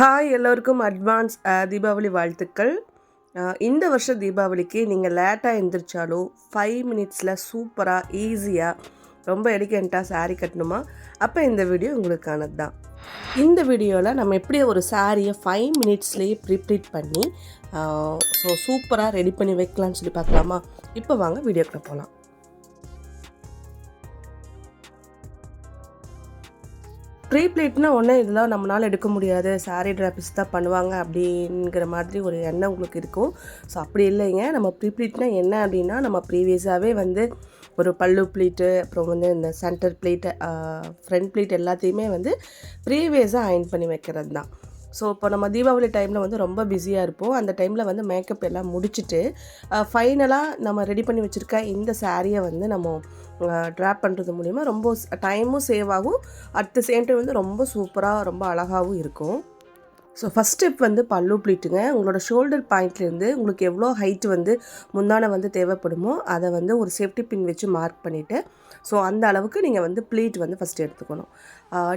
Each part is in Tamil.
ஹாய் எல்லோருக்கும் அட்வான்ஸ் தீபாவளி வாழ்த்துக்கள். இந்த வருஷம் தீபாவளிக்கு நீங்கள் லேட்டாக எழுந்திரிச்சாலும் ஃபைவ் மினிட்ஸில் சூப்பராக ஈஸியாக ரொம்ப எலிகெண்ட்டாக சாரீ கட்டணுமா? அப்போ இந்த வீடியோ உங்களுக்கானது தான் இந்த வீடியோவில் நம்ம எப்படி ஒரு சாரியை ஃபைவ் மினிட்ஸ்லேயே ப்ரிப்ரீட் பண்ணி ஸோ சூப்பராக ரெடி பண்ணி வைக்கலாம்னு சொல்லி பார்க்கலாமா? இப்போ வாங்க வீடியோக்குள்ளே போகலாம் ப்ரீ பிளேட்னா ஒன்றே இதெல்லாம் நம்மளால் எடுக்க முடியாது. சாரீ ட்ராபிஸ் தான் பண்ணுவாங்க அப்படிங்கிற மாதிரி ஒரு எண்ணம் உங்களுக்கு இருக்கும். ஸோ அப்படி இல்லைங்க. நம்ம ப்ரீ பிளேட்னா என்ன அப்படின்னா நம்ம ப்ரீவியஸாகவே வந்து ஒரு பல்லு ப்ளீட்டு அப்புறம் வந்து இந்த சென்டர் பிளேட்டு ஃப்ரண்ட் பிளேட் எல்லாத்தையுமே வந்து ப்ரீவியஸாக அயன் பண்ணி வைக்கிறது தான் ஸோ இப்போ நம்ம தீபாவளி டைமில் வந்து ரொம்ப பிஸியாக இருப்போம். அந்த டைமில் வந்து மேக்கப் எல்லாம் முடிச்சுட்டு ஃபைனலாக நம்ம ரெடி பண்ணி வச்சுருக்க இந்த சாரியை வந்து நம்ம ட்ராப் பண்ணுறது மூலிமா ரொம்ப டைமும் சேவ் ஆகும். அட் த சேம் டைம் வந்து ரொம்ப சூப்பராக ரொம்ப அழகாகவும் இருக்கும். ஸோ ஃபஸ்ட் ஸ்டெப் வந்து பல்லு ப்ளீட்டுங்க உங்களோட ஷோல்டர் பாயிண்ட்லேருந்து உங்களுக்கு எவ்வளோ ஹைட் வந்து முந்தான வந்து தேவைப்படுமோ அதை வந்து ஒரு சேஃப்டி பின் வச்சு மார்க் பண்ணிவிட்டு ஸோ அந்த அளவுக்கு நீங்கள் வந்து பிளேட் வந்து ஃபஸ்ட்டு எடுத்துக்கணும்.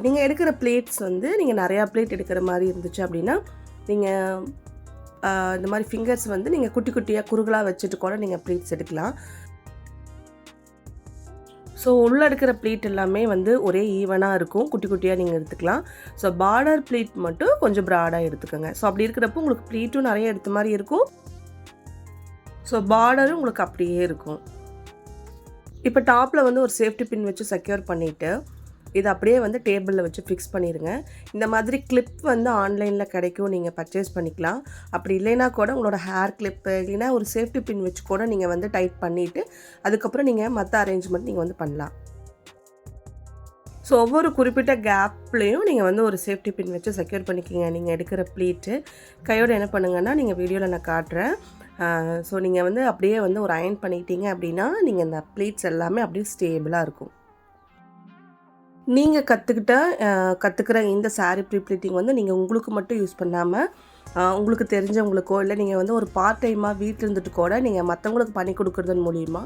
நீங்கள் எடுக்கிற பிளேட்ஸ் வந்து நீங்கள் நிறையா ப்ளேட் எடுக்கிற மாதிரி இருந்துச்சு அப்படின்னா நீங்கள் இந்த மாதிரி ஃபிங்கர்ஸ் வந்து நீங்கள் குட்டி குட்டியாக குறுகலாக வச்சுட்டு கூட நீங்கள் பிளேட்ஸ் எடுக்கலாம். ஸோ உள்ளே எடுக்கிற பிளேட் எல்லாமே வந்து ஒரே ஈவனாக இருக்கும். குட்டி குட்டியாக நீங்கள் எடுத்துக்கலாம். ஸோ பார்டர் பிளேட் மட்டும் கொஞ்சம் ப்ராடாக எடுத்துக்கோங்க. ஸோ அப்படி இருக்கிறப்போ உங்களுக்கு ப்ளீட்டும் நிறைய எடுத்த மாதிரி இருக்கும். ஸோ பார்டரும் உங்களுக்கு அப்படியே இருக்கும். இப்போ டாப்பில் வந்து ஒரு சேஃப்டி பின் வச்சு செக்யூர் பண்ணிவிட்டு இதை அப்படியே வந்து டேபிளில் வச்சு ஃபிக்ஸ் பண்ணிடுங்க இந்த மாதிரி கிளிப் வந்து ஆன்லைனில் கிடைக்கும் நீங்கள் பர்ச்சேஸ் பண்ணிக்கலாம். அப்படி இல்லைனா கூட உங்களோட ஹேர் கிளிப்பு இல்லைன்னா ஒரு சேஃப்டி பின் வச்சு கூட நீங்கள் வந்து டைட் பண்ணிவிட்டு அதுக்கப்புறம் நீங்கள் மற்ற அரேஞ்ச்மெண்ட் நீங்கள் வந்து பண்ணலாம். ஸோ ஒவ்வொரு குறிப்பிட்ட கேப்லேயும் நீங்கள் வந்து ஒரு சேஃப்டி பின் வச்சு செக்யூர் பண்ணிக்கிங்க. நீங்கள் எடுக்கிற ப்ளீட்டு கையோடு என்ன பண்ணுங்கன்னா நீங்கள் வீடியோவில் நான் காட்டுறேன். ஸோ நீங்கள் வந்து அப்படியே வந்து ஒரு அயன் பண்ணிக்கிட்டீங்க அப்படின்னா நீங்கள் இந்த ப்ளீட்ஸ் எல்லாமே அப்படியே ஸ்டேபிளாக இருக்கும். நீங்கள் கற்றுக்கிட்ட கற்றுக்கிற இந்த சாரீ ப்ரீப்ளீட்டிங் வந்து நீங்கள் உங்களுக்கு மட்டும் யூஸ் பண்ணாமல் உங்களுக்கு தெரிஞ்சவங்களுக்கோ இல்லை நீங்கள் வந்து ஒரு பார்ட் டைமாக வீட்டில் இருந்துட்டு கூட நீங்கள் மற்றவங்களுக்கு பண்ணி கொடுக்குறதன் மூலிமா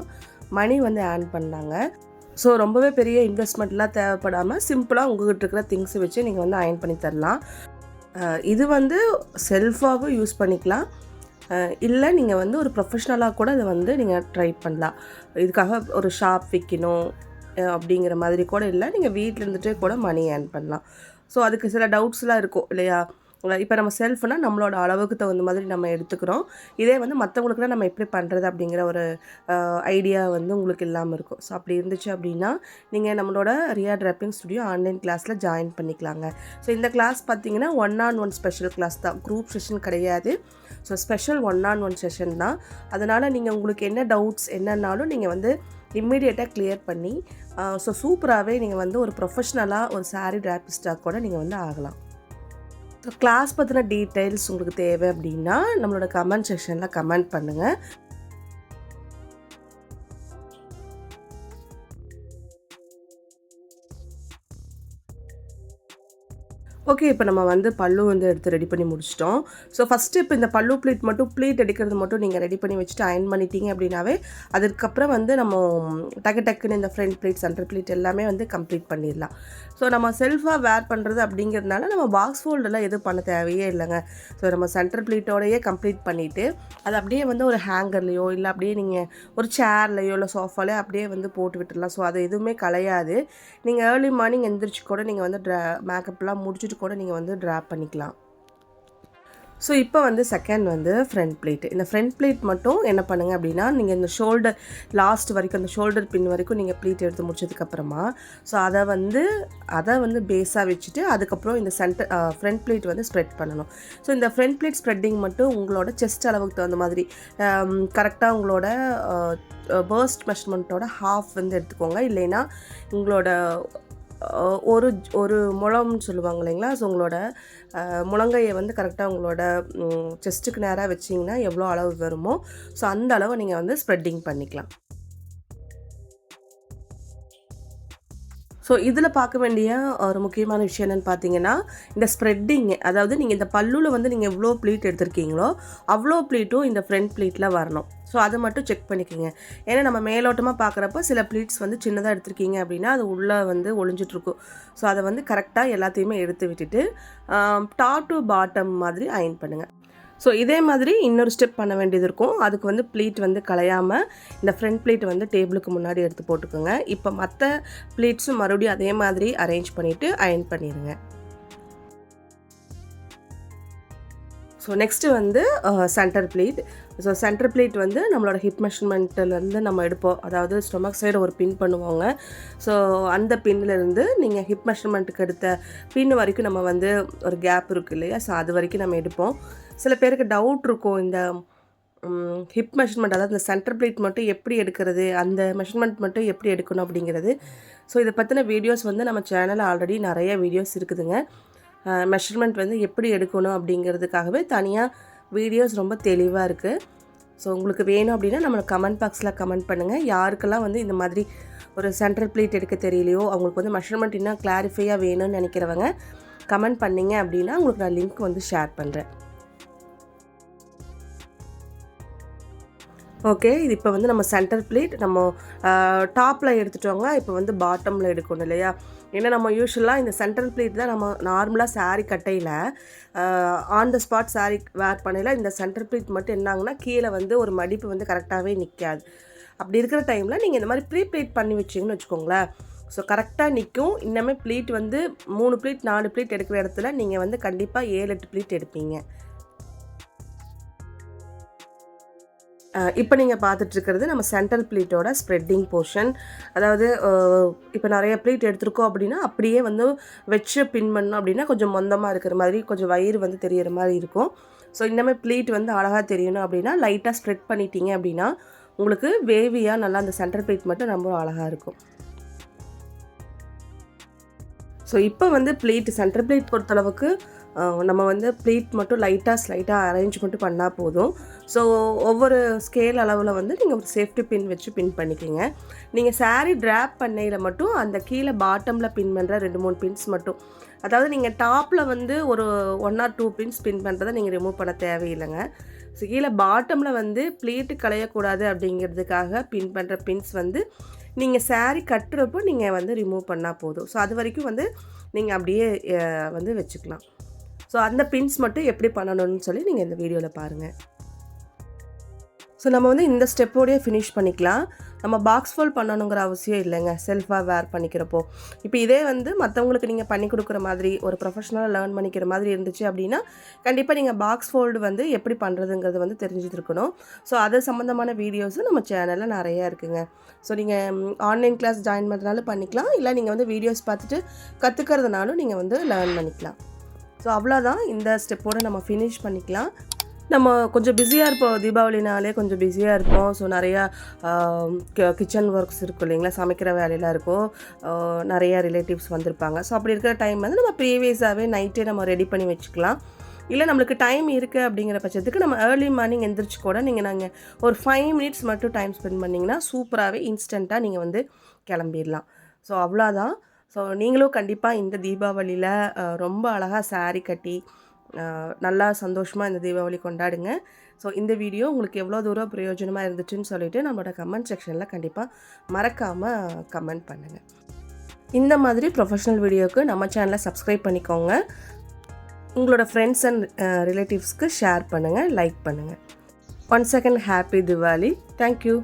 மணி வந்து ஏர்ன் பண்ணாங்க. ஸோ ரொம்பவே பெரிய இன்வெஸ்ட்மெண்ட்லாம் தேவைப்படாமல் சிம்பிளாக உங்கள்கிட்ட இருக்கிற திங்ஸை வச்சு நீங்கள் வந்து அயன் பண்ணி தரலாம். இது வந்து செல்ஃபாகவும் யூஸ் பண்ணிக்கலாம். இல்லை நீங்கள் வந்து ஒரு ப்ரொஃபஷ்னலாக கூட அதை வந்து நீங்கள் ட்ரை பண்ணலாம். இதுக்காக ஒரு ஷாப் விற்கணும் அப்படிங்கிற மாதிரி கூட இல்லை நீங்கள் வீட்டில் இருந்துகிட்டே கூட மணி ஏர்ன் பண்ணலாம். ஸோ அதுக்கு சில டவுட்ஸ்லாம் இருக்கும் இல்லையா? இப்போ நம்ம செல்ஃப்னால் நம்மளோட அளவுக்கு தகுந்த மாதிரி நம்ம எடுத்துக்கிறோம். இதே வந்து மற்றவங்களுக்குலாம் நம்ம எப்படி பண்ணுறது அப்படிங்கிற ஒரு ஐடியா வந்து உங்களுக்கு இல்லாமல் இருக்கும். ஸோ அப்படி இருந்துச்சு அப்படின்னா நீங்கள் நம்மளோட ரியா ட்ராப்பிங் ஸ்டுடியோ ஆன்லைன் கிளாஸில் ஜாயின் பண்ணிக்கலாங்க. ஸோ இந்த கிளாஸ் பார்த்தீங்கன்னா one on one special class தான். குரூப் செஷன் கிடையாது. So special one on one session தான். அதனால் நீங்கள் உங்களுக்கு என்ன டவுட்ஸ் என்னன்னாலும் நீங்கள் வந்து இம்மிடியேட்டாக கிளியர் பண்ணி ஸோ சூப்பராகவே நீங்கள் வந்து ஒரு ப்ரொஃபஷ்னலாக ஒரு சாரீ டிராபிஸ்டாக கூட நீங்கள் வந்து ஆகலாம். கிளாஸ் பற்றின டீட்டெயில்ஸ் உங்களுக்கு தேவை அப்படின்னா நம்மளோட கமெண்ட் செக்ஷனில் கமெண்ட் பண்ணுங்கள் ஓகே இப்போ நம்ம வந்து பல்லு வந்து எடுத்து ரெடி பண்ணி முடிச்சிட்டோம். ஸோ ஃபஸ்ட்டு இப்போ இந்த பல்லு ப்ளீட் மட்டும் ப்ளீட் எடுக்கிறது மட்டும் நீங்கள் ரெடி பண்ணி வச்சுட்டு அயன் பண்ணிட்டீங்க அப்படின்னாவே அதுக்கப்புறம் வந்து நம்ம டக்கு டக்குன்னு இந்த ஃப்ரண்ட் ப்ளீட் சென்டர் ப்ளீட் எல்லாமே வந்து கம்ப்ளீட் பண்ணிடலாம். ஸோ நம்ம செல்ஃபாக வேர் பண்ணுறது அப்படிங்கிறதுனால நம்ம பாக்ஸ் ஃபோல்டெல்லாம் எதுவும் பண்ண தேவையே இல்லைங்க. ஸோ நம்ம சென்டர் ப்ளீட்டோடையே கம்ப்ளீட் பண்ணிவிட்டு அது அப்படியே வந்து ஒரு ஹேங்கர்லேயோ இல்லை அப்படியே நீங்கள் ஒரு சேர்லையோ இல்லை சோஃபாலையோ அப்படியே வந்து போட்டு விட்டுடலாம். ஸோ அது எதுவுமே கலையாது. நீங்கள் ஏர்லி மார்னிங் எந்திரிச்சு கூட நீங்கள் வந்து ட்ர மேக்கப்லாம் முடிச்சுட்டு கூட நீங்கள் வந்து ட்ராப் பண்ணிக்கலாம். ஸோ இப்போ வந்து செகண்ட் வந்து ஃப்ரண்ட் பிளேட் இந்த ஃப்ரண்ட் பிளேட் மட்டும் என்ன பண்ணுங்க அப்படின்னா நீங்கள் இந்த ஷோல்டர் லாஸ்ட் வரைக்கும் அந்த ஷோல்டர் பின் வரைக்கும் நீங்கள் ப்ளீட் எடுத்து முடிச்சதுக்கப்புறமா ஸோ அதை வந்து அதை வந்து பேஸாக வச்சுட்டு அதுக்கப்புறம் இந்த சென்டர் ஃப்ரண்ட் பிளேட் வந்து ஸ்ப்ரெட் பண்ணணும். ஸோ இந்த ஃப்ரண்ட் பிளேட் ஸ்ப்ரெட்டிங் மட்டும் உங்களோட செஸ்ட் அளவுக்கு தகுந்த மாதிரி கரெக்டாக உங்களோட பர்ஸ்ட் மெஷர்மெண்ட்டோட ஹாஃப் வந்து எடுத்துக்கோங்க. இல்லைன்னா உங்களோட ஒரு ஒரு முழம்னு சொல்லுவாங்க இல்லைங்களா? ஸோ உங்களோட முழங்கையை வந்து கரெக்டாக உங்களோட செஸ்ட்டுக்கு நேராக வச்சிங்கன்னா எவ்வளோ அளவு வருமோ? ஸோ அந்த அளவு நீங்கள் வந்து ஸ்ப்ரெட்டிங் பண்ணிக்கலாம். ஸோ இதில் பார்க்க வேண்டிய ஒரு முக்கியமான விஷயம் என்னென்னு பார்த்தீங்கன்னா இந்த ஸ்ப்ரெட்டிங் அதாவது நீங்கள் இந்த பல்லுவில் வந்து நீங்கள் எவ்வளோ ப்ளீட் எடுத்திருக்கீங்களோ அவ்வளோ ப்ளீட்டும் இந்த ஃப்ரண்ட் ப்ளீட்டில் வரணும். ஸோ அதை மட்டும் செக் பண்ணிக்கோங்க. ஏன்னா நம்ம மேலோட்டமாக பார்க்குறப்ப சில ப்ளீட்ஸ் வந்து சின்னதாக எடுத்திருக்கீங்க அப்படின்னா அது உள்ளே வந்து ஒளிஞ்சிட்ருக்கும். ஸோ அதை வந்து கரெக்டாக எல்லாத்தையுமே எடுத்து விட்டுட்டு டாப் டு பாட்டம் மாதிரி அயன் பண்ணுங்கள் ஸோ இதே மாதிரி இன்னொரு ஸ்டெப் பண்ண வேண்டியது இருக்கும். அதுக்கு வந்து ப்ளீட் வந்து கலையாமல் இந்த ஃப்ரண்ட் ப்ளீட் வந்து டேபிளுக்கு முன்னாடி எடுத்து போட்டுக்கோங்க. இப்போ மற்ற ப்ளீட்ஸும் மறுபடியும் அதே மாதிரி அரேஞ்ச் பண்ணிவிட்டு அயன் பண்ணிடுங்க ஸோ நெக்ஸ்ட்டு வந்து centre pleat so centre pleat வந்து நம்மளோட ஹிப் மெஷர்மெண்ட்டிலேருந்து நம்ம எடுப்போம். அதாவது ஸ்டொமக் சைடு ஒரு பின் பண்ணுவாங்க. ஸோ அந்த பின்னிலேருந்து நீங்கள் ஹிப் மெஷர்மெண்ட்டுக்கு எடுத்த பின் வரைக்கும் நம்ம வந்து ஒரு கேப் இருக்குது இல்லையா? ஸோ அது வரைக்கும் நம்ம எடுப்போம். சில பேருக்கு டவுட் இருக்கும் இந்த ஹிப் மெஷர்மெண்ட் அதாவது இந்த சென்டர் பிளேட் மட்டும் எப்படி எடுக்கிறது அந்த மெஷர்மெண்ட் மட்டும் எப்படி எடுக்கணும் அப்படிங்கிறது. ஸோ இதை பற்றின வீடியோஸ் வந்து நம்ம சேனலில் ஆல்ரெடி நிறைய வீடியோஸ் இருக்குதுங்க. மெஷர்மெண்ட் வந்து எப்படி எடுக்கணும் அப்படிங்கிறதுக்காகவே தனியாக வீடியோஸ் ரொம்ப தெளிவாக இருக்குது ஸோ உங்களுக்கு வேணும் அப்படின்னா நம்மளை கமெண்ட் பாக்ஸில் கமெண்ட் பண்ணுங்கள் யாருக்கெல்லாம் வந்து இந்த மாதிரி ஒரு சென்ட்ரல் பிளேட் எடுக்க தெரியலையோ அவங்களுக்கு வந்து மெஷர்மெண்ட் இன்னும் கிளாரிஃபையாக வேணும்னு நினைக்கிறவங்க கமெண்ட் பண்ணிங்க அப்படின்னா உங்களுக்கு நான் லிங்க் வந்து ஷேர் பண்ணுறேன் ஓகே இது இப்போ வந்து நம்ம சென்டர் பிளேட் நம்ம டாப்பில் எடுத்துட்டோங்க இப்போ வந்து பாட்டமில் எடுக்கணும் இல்லையா? ஏன்னா நம்ம யூஸ்வலாக இந்த சென்ட்ரல் ப்ளீட் தான் நம்ம நார்மலாக சாரீ கட்டையில் on the spot sari wear பண்ணையில் இந்த சென்டர் ப்ளீட் மட்டும் என்னாங்கன்னா கீழே வந்து ஒரு மடிப்பு வந்து கரெக்டாகவே நிற்காது அப்படி இருக்கிற டைமில் நீங்கள் இந்த மாதிரி ப்ரீ ப்ளீட் பண்ணி வச்சிங்கன்னு வச்சுக்கோங்களேன். ஸோ கரெக்டாக நிற்கும் இன்னமே ப்ளீட் வந்து மூணு ப்ளீட் நாலு ப்ளீட் எடுக்கிற இடத்துல நீங்கள் வந்து கண்டிப்பாக ஏழு எட்டு ப்ளீட் எடுப்பீங்க. இப்போ நீங்கள் பார்த்துட்ருக்கிறது நம்ம சென்ட்ரல் ப்ளீட்டோட ஸ்ப்ரெட்டிங் போர்ஷன் அதாவது இப்போ நிறைய ப்ளீட் எடுத்திருக்கோம் அப்படின்னா அப்படியே வந்து வச்சு பின் பண்ணோம் அப்படின்னா கொஞ்சம் மொந்தமாக இருக்கிற மாதிரி கொஞ்சம் வயிறு வந்து தெரிகிற மாதிரி இருக்கும். ஸோ இந்தமாதிரி ப்ளீட் வந்து அழகாக தெரியணும் அப்படின்னா லைட்டாக ஸ்ப்ரெட் பண்ணிட்டீங்க அப்படின்னா உங்களுக்கு வேவியாக நல்லா அந்த சென்ட்ரல் ப்ளீட் மட்டும் ரொம்ப அழகாக இருக்கும். ஸோ இப்போ வந்து பிளேட் சென்டர் பிளேட் பொறுத்தளவுக்கு நம்ம வந்து ப்ளீட் மட்டும் லைட்டாக ஸ்லைட்டாக அரேஞ்ச் மட்டும் பண்ணால் போதும். ஸோ ஒவ்வொரு ஸ்கேல் அளவில் வந்து நீங்கள் ஒரு சேஃப்டி பின் வச்சு பின் பண்ணிக்கிங்க. நீங்கள் சாரீ ட்ராப் பண்ணையில் மட்டும் அந்த கீழே பாட்டமில் பின் பண்ணுற ரெண்டு மூணு பின்ஸ் மட்டும். அதாவது நீங்கள் டாப்பில் வந்து ஒரு one or two pins pin பண்ணுறதை நீங்கள் ரிமூவ் பண்ண தேவையில்லைங்க. ஸோ கீழே பாட்டமில் வந்து ப்ளீட்டு களையக்கூடாது அப்படிங்கிறதுக்காக பின் பண்ணுற பின்ஸ் வந்து நீங்கள் சாரீ கட்டுறப்போ நீங்கள் வந்து ரிமூவ் பண்ணால் போதும். ஸோ அது வரைக்கும் வந்து நீங்கள் அப்படியே வந்து வச்சுக்கலாம். ஸோ அந்த பின்ஸ் மட்டும் எப்படி பண்ணணும்னு சொல்லி நீங்கள் இந்த வீடியோவில் பாருங்கள் ஸோ நம்ம வந்து இந்த ஸ்டெப்போடையே ஃபினிஷ் பண்ணிக்கலாம். நம்ம பாக்ஸ் ஃபோல் பண்ணணுங்கிற அவசியம் இல்லைங்க. செல்ஃபாக வேர் பண்ணிக்கிறப்போ. இப்போ இதே வந்து மற்றவங்களுக்கு நீங்கள் பண்ணி கொடுக்குற மாதிரி ஒரு ப்ரொஃபஷனலாக லேர்ன் பண்ணிக்கிற மாதிரி இருந்துச்சு அப்படின்னா கண்டிப்பாக நீங்கள் பாக்ஸ் ஃபோல்டு வந்து எப்படி பண்ணுறதுங்கிறது வந்து தெரிஞ்சுருக்கணும் ஸோ அது சம்மந்தமான வீடியோஸும் நம்ம சேனலில் நிறையா இருக்குங்க. ஸோ நீங்கள் ஆன்லைன் கிளாஸ் ஜாயின் பண்ணுறதுனாலும் பண்ணிக்கலாம். இல்லை நீங்கள் வந்து வீடியோஸ் பார்த்துட்டு கற்றுக்கிறதுனாலும் நீங்கள் வந்து லேர்ன் பண்ணிக்கலாம். ஸோ அவ்வளோதான் இந்த ஸ்டெப்போடு நம்ம ஃபினிஷ் பண்ணிக்கலாம். நம்ம கொஞ்சம் பிஸியாக இருப்போம் தீபாவளினாலே கொஞ்சம் பிஸியாக இருப்போம். ஸோ நிறையா கிச்சன் ஒர்க்ஸ் இருக்கும் இல்லைங்களா? சமைக்கிற வேலையெல்லாம் இருக்கும். நிறையா ரிலேட்டிவ்ஸ் வந்திருப்பாங்க. ஸோ அப்படி இருக்கிற டைம் வந்து நம்ம ப்ரீவியஸாகவே நைட்டே நம்ம ரெடி பண்ணி வச்சுக்கலாம். இல்லை நம்மளுக்கு டைம் இருக்குது அப்படிங்கிற பட்சத்துக்கு நம்ம ஏர்லி மார்னிங் எந்திரிச்சு கூட நீங்கள் நாங்கள் ஒரு ஃபைவ் மினிட்ஸ் மட்டும் டைம் ஸ்பெண்ட் பண்ணிங்கன்னா சூப்பராகவே இன்ஸ்டண்ட்டாக நீங்கள் வந்து கிளம்பிடலாம். ஸோ அவ்வளோதான். ஸோ நீங்களும் கண்டிப்பாக இந்த தீபாவளியில் ரொம்ப அழகாக சாரீ கட்டி நல்லா சந்தோஷமாக இந்த தீபாவளி கொண்டாடுங்க. ஸோ இந்த வீடியோ உங்களுக்கு எவ்வளோ தூரம் பிரயோஜனமாக இருந்துச்சுன்னு சொல்லிவிட்டு நம்மளோட கமெண்ட் செக்ஷனில் கண்டிப்பாக மறக்காமல் கமெண்ட் பண்ணுங்கள் இந்த மாதிரி ப்ரொஃபஷ்னல் வீடியோவுக்கு நம்ம சேனலை சப்ஸ்கிரைப் பண்ணிக்கோங்க. உங்களோட ஃப்ரெண்ட்ஸ் அண்ட் ரிலேட்டிவ்ஸ்க்கு ஷேர் பண்ணுங்கள் லைக் பண்ணுங்கள் one second happy Diwali thank you